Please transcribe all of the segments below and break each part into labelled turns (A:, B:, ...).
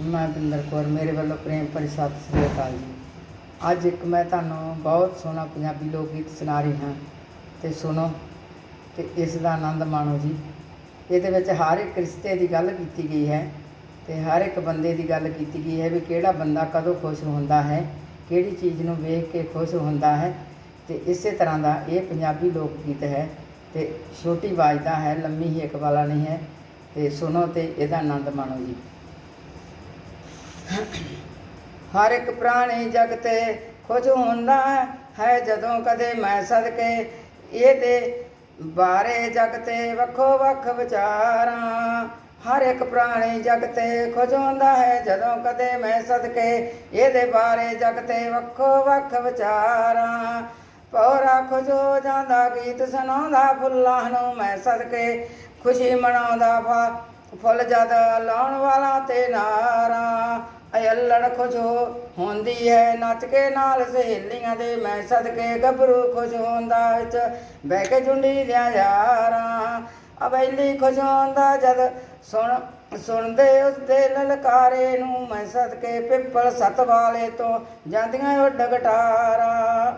A: ਮੈਂ ਬਿੰਦਰ ਕੌਰ, ਮੇਰੇ ਵੱਲੋਂ ਪ੍ਰੇਮ ਭਰੀ ਸਤਿ ਸ੍ਰੀ ਅਕਾਲ ਜੀ। ਅੱਜ ਇੱਕ ਮੈਂ ਤੁਹਾਨੂੰ ਬਹੁਤ ਸੋਹਣਾ ਪੰਜਾਬੀ ਲੋਕ ਗੀਤ ਸੁਣਾ ਰਹੀ ਹਾਂ। ਤੇ ਸੁਣੋ, ਤੇ ਇਸ ਦਾ ਆਨੰਦ ਮਾਣੋ ਜੀ। ਇਹਦੇ ਵਿੱਚ ਹਰ ਇੱਕ ਰਿਸ਼ਤੇ ਦੀ ਗੱਲ ਕੀਤੀ ਗਈ ਹੈ ਤੇ ਹਰ ਇੱਕ ਬੰਦੇ ਦੀ ਗੱਲ ਕੀਤੀ ਗਈ ਹੈ ਵੀ ਕਿਹੜਾ ਬੰਦਾ ਕਦੋਂ ਖੁਸ਼ ਹੁੰਦਾ ਹੈ, ਕਿਹੜੀ ਚੀਜ਼ ਨੂੰ ਵੇਖ ਕੇ ਖੁਸ਼ ਹੁੰਦਾ ਹੈ। ਤੇ ਇਸੇ ਤਰ੍ਹਾਂ ਦਾ ਇਹ ਪੰਜਾਬੀ ਲੋਕ ਗੀਤ ਹੈ ਤੇ ਛੋਟੀ ਆਵਾਜ਼ ਦਾ ਹੈ, ਲੰਮੀ ਹੀ ਇੱਕ ਨਹੀਂ ਹੈ। ਤੇ ਸੁਣੋ ਤੇ ਇਹਦਾ ਆਨੰਦ ਮਾਣੋ ਜੀ। ਹਰ ਇੱਕ ਪ੍ਰਾਣੀ ਜਗ ਤੇ ਖੁਸ਼ ਹੁੰਦਾ ਹੈ, ਜਦੋਂ ਕਦੇ ਮੈਂ ਸਦਕੇ ਇਹਦੇ ਬਾਰੇ ਜਗ ਤੇ ਵੱਖੋ ਵੱਖ ਵਿਚਾਰਾਂ। ਹਰ ਇੱਕ ਪ੍ਰਾਣੀ ਜਗ ਤੇ ਖੁਸ਼ ਹੁੰਦਾ ਹੈ, ਜਦੋਂ ਕਦੇ ਮੈਂ ਸਦਕੇ ਇਹਦੇ ਬਾਰੇ ਜਗ ਤੇ ਵੱਖੋ ਵੱਖ ਵਿਚਾਰਾਂ। ਪੌਰਾ ਖੁਸ਼ ਹੋ ਜਾਂਦਾ, ਗੀਤ ਸੁਣਾਉਂਦਾ, ਫੁੱਲਾਂ ਨੂੰ ਮੈਂ ਸਦਕੇ ਖੁਸ਼ੀ ਮਨਾਉਂਦਾ ਫੁੱਲ ਜਦ ਲਾਉਣ ਵਾਲਾ ਤੇ ਨਾਰਾ। ਅਯੱਲੜ ਖੁਸ਼ ਹੋ- ਹੁੰਦੀ ਹੈ, ਨੱਚ ਕੇ ਨਾਲ ਸਹੇਲੀਆਂ ਦੇ ਮੈਂ ਸਦਕੇ ਗੱਭਰੂ ਖੁਸ਼ ਹੁੰਦਾ ਵਿੱਚ, ਬਹਿ ਕੇ ਜੁੰਡੀ ਦਿਆਂ ਯਾਰਾਂ। ਅਬੈਲੀ ਖੁਸ਼ ਹੁੰਦਾ ਜਦ ਸੁਣ, ਸੁਣਦੇ ਉਸਦੇ ਲਲਕਾਰੇ ਨੂੰ, ਮੈਂ ਸਦਕੇ ਪਿੱਪਲ ਸਤ ਵਾਲੇ ਤੋਂ ਜਾਂਦੀਆਂ ਉੱਡ ਗਟਾਰਾਂ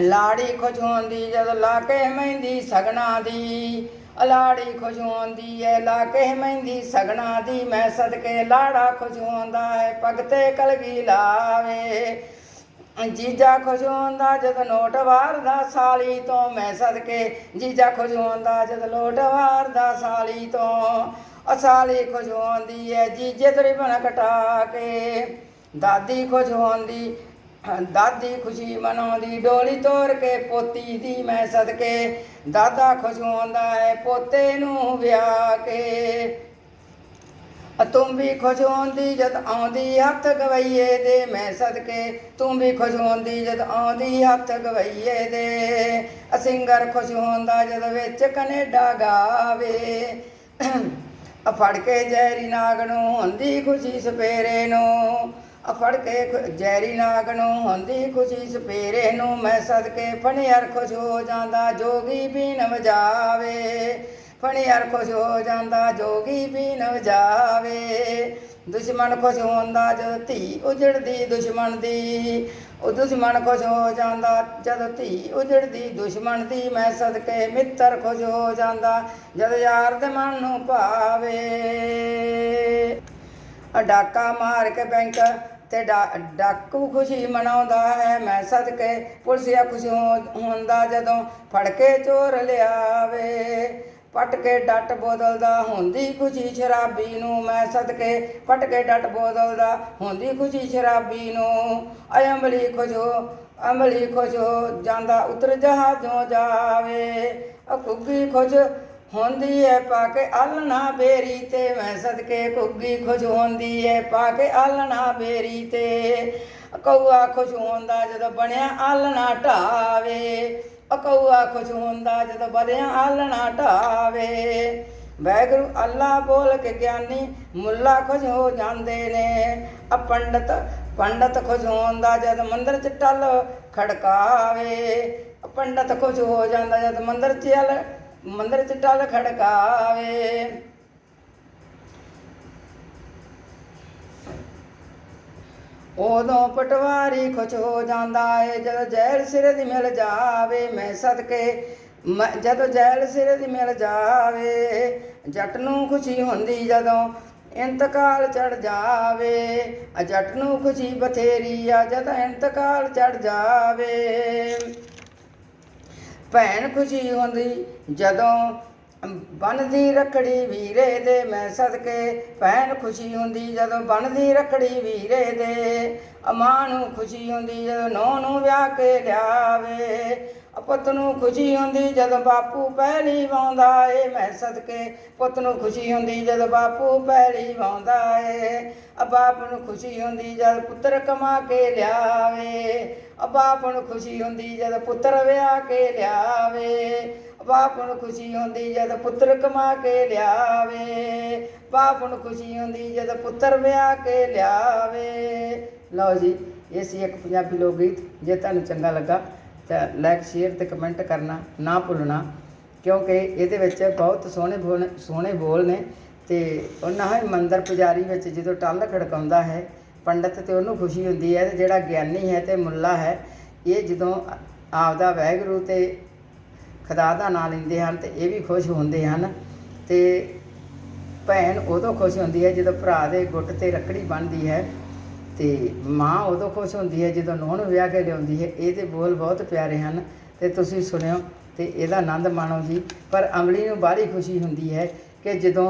A: ਲਾੜੀ ਖੁਸ਼ ਹੁੰਦੀ ਜਦ ਲਾ ਕੇ ਮਹਿੰਦੀ ਸਗਣਾ ਦੀ। ਲਾੜੀ ਖੁਸ਼ ਹੁੰਦੀ ਐ ਲਾ ਕੇ ਮਹਿੰਦੀ ਸਗਣਾ ਦੀ। ਮੈਂ ਸਦਕੇ ਲਾੜਾ ਖੁਸ਼ ਹੁੰਦਾ ਹੈ ਪਗਤੇ ਕਲਗੀ ਲਾਵੇ। ਜੀਜਾ ਖੁਸ਼ ਹੁੰਦਾ ਜਦ ਨੋਟ ਵਾਰਦਾ ਸਾਲੀ ਤੋਂ। ਮੈਂ ਸਦਕੇ ਜੀਜਾ ਖੁਸ਼ ਹੁੰਦਾ ਜਦ ਲੋਟ ਵਾਰਦਾ ਸਾਲੀ ਤੋਂ। ਅਸਾਲੀ ਖੁਸ਼ ਹੁੰਦੀ ਐ, ਜੀਜੇ ਤੇਰੀ ਬਣ ਕਟਾ ਕੇ ਦਾਦੀ ਖੁਸ਼ ਹੁੰਦੀ ਦਾਦੀ ਖੁਸ਼ੀ ਮਨਾਉਂਦੀ, ਡੋਲੀ ਤੋਰ ਕੇ ਪੋਤੀ ਦੀ ਮੈਂ ਸਦਕੇ। ਦਾਦਾ ਖੁਸ਼ ਹੁੰਦਾ ਹੈ ਪੋਤੇ ਨੂੰ ਵਿਆਹ ਕੇ। ਤੂੰ ਵੀ ਖੁਸ਼ ਹੁੰਦੀ ਜਦ ਆਉਂਦੀ ਹੱਥ ਗਵਈਏ ਦੇ, ਮੈਂ ਸਦਕੇ। ਤੂੰ ਵੀ ਖੁਸ਼ ਹੁੰਦੀ ਜਦ ਆਉਂਦੀ ਹੱਥ ਗਵਈਏ ਦੇ। ਅ ਸਿੰਗਰ ਖੁਸ਼ ਹੁੰਦਾ ਜਦ ਵਿੱਚ ਕੈਨੇਡਾ ਗਾਵੇ। ਫੜ ਕੇ ਜੈਰੀ ਨਾਗ ਨੂੰ ਹੁੰਦੀ ਖੁਸ਼ੀ ਸਵੇਰੇ ਨੂੰ। ਅਫੜ ਕੇ ਜੈਰੀ ਨਾਗ ਨੂੰ ਹੁੰਦੀ ਖੁਸ਼ੀ ਸਪੇਰੇ ਨੂੰ ਮੈਂ ਸਦਕੇ ਫਣਿਆਰ ਖੁਸ਼ ਹੋ ਜਾਂਦਾ, ਜੋਗੀ ਬੀਨ ਵਜਾਵੇ। ਫਣਿਆਰ ਖੁਸ਼ ਹੋ ਜਾਂਦਾ, ਜੋਗੀ ਬੀਨ ਵਜਾਵੇ। ਦੁਸ਼ਮਣ ਖੁਸ਼ ਹੁੰਦਾ ਜਦ ਧੀ ਉਜੜਦੀ ਦੁਸ਼ਮਣ ਦੀ। ਉਹ ਦੁਸ਼ਮਣ ਖੁਸ਼ ਹੋ ਜਾਂਦਾ ਜਦ ਧੀ ਉਜੜਦੀ ਦੁਸ਼ਮਣ ਦੀ। ਮੈਂ ਸਦਕੇ ਮਿੱਤਰ ਖੁਸ਼ ਹੋ ਜਾਂਦਾ ਜਦ ਯਾਰ ਦੇ ਮਨ ਨੂੰ ਭਾਵੇ। ਆ ਡਾਕਾ ਮਾਰ ਕੇ ਬੈਂਕ ਤੇ ਡਾ- ਡਾਕੂ ਖੁਸ਼ੀ ਮਨਾਉਂਦਾ ਹੈ, ਮੈਂ ਸਦਕੇ ਪੁਲਿਸਿਆ ਖੁਸ਼ ਹੁੰਦਾ ਜਦੋਂ ਫੜ ਕੇ ਚੋਰ ਲਿਆਵੇ। ਪਟ ਕੇ ਡੱਟ ਬੋਦਲਦਾ, ਹੁੰਦੀ ਖੁਸ਼ੀ ਸ਼ਰਾਬੀ ਨੂੰ, ਮੈਂ ਸਦਕੇ ਪਟ ਕੇ ਡੱਟ ਬੋਦਲਦਾ, ਹੁੰਦੀ ਖੁਸ਼ੀ ਸ਼ਰਾਬੀ ਨੂੰ। ਅਯ ਅੰਬਲੀ ਖੁਸ਼ ਹੋ, ਅੰਬਲੀ ਖੁਸ਼ ਹੋ, ਜਾਂਦਾ ਉਤਰ ਜਹਾਜ਼ੋਂ ਜਾਵੇ। ਅ ਖੁਸ਼ ਹੁੰਦੀ ਐ ਪਾ ਕੇ ਆਲਣਾ ਬੇਰੀ ਤੇ, ਮੈਂ ਸਦਕੇ ਕੁੱਗੀ ਖੁਸ਼ ਹੁੰਦੀ ਐ ਪਾ ਕੇ ਆਲਣਾ ਬੇਰੀ ਤੇ। ਕੌਆ ਖੁਸ਼ ਹੁੰਦਾ ਜਦੋਂ ਬਣਿਆ ਆਲਣਾ ਢਾਵੇ, ਕਊਆ ਖੁਸ਼ ਹੁੰਦਾ ਜਦੋਂ ਬਣਿਆ ਆਲਣਾ ਢਾਵੇ। ਵੈਗੁਰੂ ਅੱਲਾ ਬੋਲ ਕੇ ਗਿਆਨੀ, ਮੁੱਲਾ ਖੁਸ਼ ਹੋ ਜਾਂਦੇ ਨੇ। ਆ ਪੰਡਤ ਪੰਡਤ ਖੁਸ਼ ਹੁੰਦਾ ਜਦ ਮੰਦਰ ਚ ਟਲ ਖੜਕਾਵੇ। ਪੰਡਤ ਖੁਸ਼ ਹੋ ਜਾਂਦਾ ਜਦ ਮੰਦਰ ਚ ਅਲ ਮੰਦਰ ਚ ਟਲ ਖੜਕਾਵੇ। ਉਦੋਂ ਪਟਵਾਰੀ ਖੁਸ਼ ਹੋ ਜਾਂਦਾ ਏ, ਜਦੋਂ ਜੈਲ ਸਿਰੇ ਦੀ ਮਿਲ ਜਾਵੇ, ਮੈਂ ਸਦਕੇ ਮ- ਜਦੋਂ ਜੈਲ ਸਿਰੇ ਦੀ ਮਿਲ ਜਾਵੇ, ਜੱਟ ਨੂੰ ਖੁਸ਼ੀ ਹੁੰਦੀ ਜਦੋਂ ਇੰਤਕਾਲ ਚੜ ਜਾਵੇ। ਆ ਜੱਟ ਨੂੰ ਖੁਸ਼ੀ ਬਥੇਰੀ ਆ, ਜਦੋਂ ਇੰਤਕਾਲ ਚੜ ਜਾਵੇ। ਭੈਣ ਖੁਸ਼ੀ ਹੁੰਦੀ, ਜਦੋਂ ਬਣਦੀ ਰਖੜੀ ਵੀਰੇ ਦੇ, ਮੈਂ ਸਦਕੇ ਭੈਣ ਖੁਸ਼ੀ ਹੁੰਦੀ, ਜਦੋਂ ਬਣਦੀ ਰਖੜੀ ਵੀਰੇ ਦੇ। ਅਮਾਂ ਨੂੰ ਖੁਸ਼ੀ ਹੁੰਦੀ, ਜਦੋਂ ਨੌ ਨੂੰ ਵਿਆਹ ਕੇ ਲਿਆਵੇ। ਪੁੱਤ ਨੂੰ ਖੁਸ਼ੀ ਹੁੰਦੀ, ਜਦੋਂ ਬਾਪੂ ਪਹਿਲੀ ਵਾਉਂਦਾ ਏ। ਮੈਂ ਸਦਕੇ ਪੁੱਤ ਨੂੰ ਖੁਸ਼ੀ ਹੁੰਦੀ, ਜਦੋਂ ਬਾਪੂ ਪਹਿਲੀ ਵਾਉਂਦਾ ਏ। ਆ ਬਾਪ ਨੂੰ ਖੁਸ਼ੀ ਹੁੰਦੀ, ਜਦ ਪੁੱਤਰ ਕਮਾ ਕੇ ਲਿਆਵੇ। ਬਾਪ ਨੂੰ ਖੁਸ਼ੀ ਹੁੰਦੀ ਜਦ ਪੁੱਤਰ ਵਿਆਹ ਕੇ ਲਿਆਵੇ। ਬਾਪ ਨੂੰ ਖੁਸ਼ੀ ਹੁੰਦੀ ਜਦ ਪੁੱਤਰ ਕਮਾ ਕੇ ਲਿਆਵੇ। ਬਾਪ ਨੂੰ ਖੁਸ਼ੀ ਹੁੰਦੀ ਜਦ ਪੁੱਤਰ ਵਿਆਹ ਕੇ ਲਿਆਵੇ। ਲਓ ਜੀ, ਇਹ ਸੀ ਇੱਕ ਪੰਜਾਬੀ ਲੋਕ ਗੀਤ ਜੇ ਤੁਹਾਨੂੰ ਚੰਗਾ ਲੱਗਾ ਤਾਂ ਲਾਈਕ ਸ਼ੇਅਰ ਤੇ ਕਮੈਂਟ ਕਰਨਾ ਨਾ ਭੁੱਲਣਾ, ਕਿਉਂਕਿ ਇਹਦੇ ਵਿੱਚ ਬਹੁਤ ਸੋਹਣੇ ਬੋਲ ਸੋਹਣੇ ਬੋਲ ਨੇ ਤੇ ਉਹਨਾਂ ਹੀ ਮੰਦਰ ਪੁਜਾਰੀ ਵਿੱਚ ਜਦੋਂ ਟੱਲ ਖੜਕਾਉਂਦਾ ਹੈ ਪੰਡਤ ਤੇ ਉਹਨੂੰ ਖੁਸ਼ੀ ਹੁੰਦੀ ਹੈ ਤੇ ਜਿਹੜਾ ਗਿਆਨੀ ਹੈ ਤੇ ਮੁੱਲਾ ਹੈ, ਇਹ ਜਦੋਂ ਆਪਦਾ ਵਹਿਗੁਰੂ ਤੇ ਖੁਦਾ ਦਾ ਨਾਮ ਲੈਂਦੇ ਹਨ ਤੇ ਇਹ ਵੀ ਖੁਸ਼ ਹੁੰਦੇ ਹਨ ਤੇ ਭੈਣ ਉਦੋਂ ਖੁਸ਼ ਹੁੰਦੀ ਹੈ ਜਦੋਂ ਭਰਾ ਦੇ ਗੁੱਟ ਤੇ ਰੱਖੜੀ ਬੰਨ੍ਹਦੀ ਹੈ ਤੇ ਮਾਂ ਉਦੋਂ ਖੁਸ਼ ਹੁੰਦੀ ਹੈ ਜਦੋਂ ਨੂੰਹ ਨੂੰ ਵਿਆਹ ਕੇ ਲਿਆਉਂਦੀ ਹੈ ਇਹਦੇ ਬੋਲ ਬਹੁਤ ਪਿਆਰੇ ਹਨ ਤੇ ਤੁਸੀਂ ਸੁਣਿਓ ਤੇ ਇਹਦਾ ਆਨੰਦ ਮਾਣੋ ਜੀ। ਪਰ ਅਮਲੀ ਨੂੰ ਬਾਹਲੀ ਖੁਸ਼ੀ ਹੁੰਦੀ ਹੈ ਕਿ ਜਦੋਂ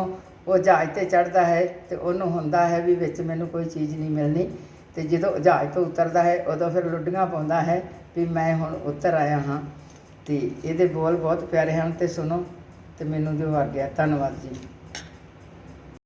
A: ਉਹ ਜਹਾਜ਼ ਤੇ ਚੜ੍ਹਦਾ ਹੈ ਤੇ ਉਹਨੂੰ ਹੁੰਦਾ ਹੈ ਵੀ ਵਿੱਚ ਮੈਨੂੰ ਕੋਈ ਚੀਜ਼ ਨਹੀਂ ਮਿਲਣੀ। ਤੇ ਜਦੋਂ ਜਹਾਜ਼ ਤੋਂ ਉਤਰਦਾ ਹੈ, ਉਦੋਂ ਫਿਰ ਲੁੱਡੀਆਂ ਪਾਉਂਦਾ ਹੈ ਵੀ ਮੈਂ ਹੁਣ ਉਤਰ ਆਇਆ ਹਾਂ। ਤੇ ਇਹਦੇ ਬੋਲ ਬਹੁਤ ਪਿਆਰੇ ਹਨ ਤੇ ਸੁਣੋ ਤੇ ਮੈਨੂੰ ਦਿਓ ਆ ਗਿਆ। ਧੰਨਵਾਦ ਜੀ।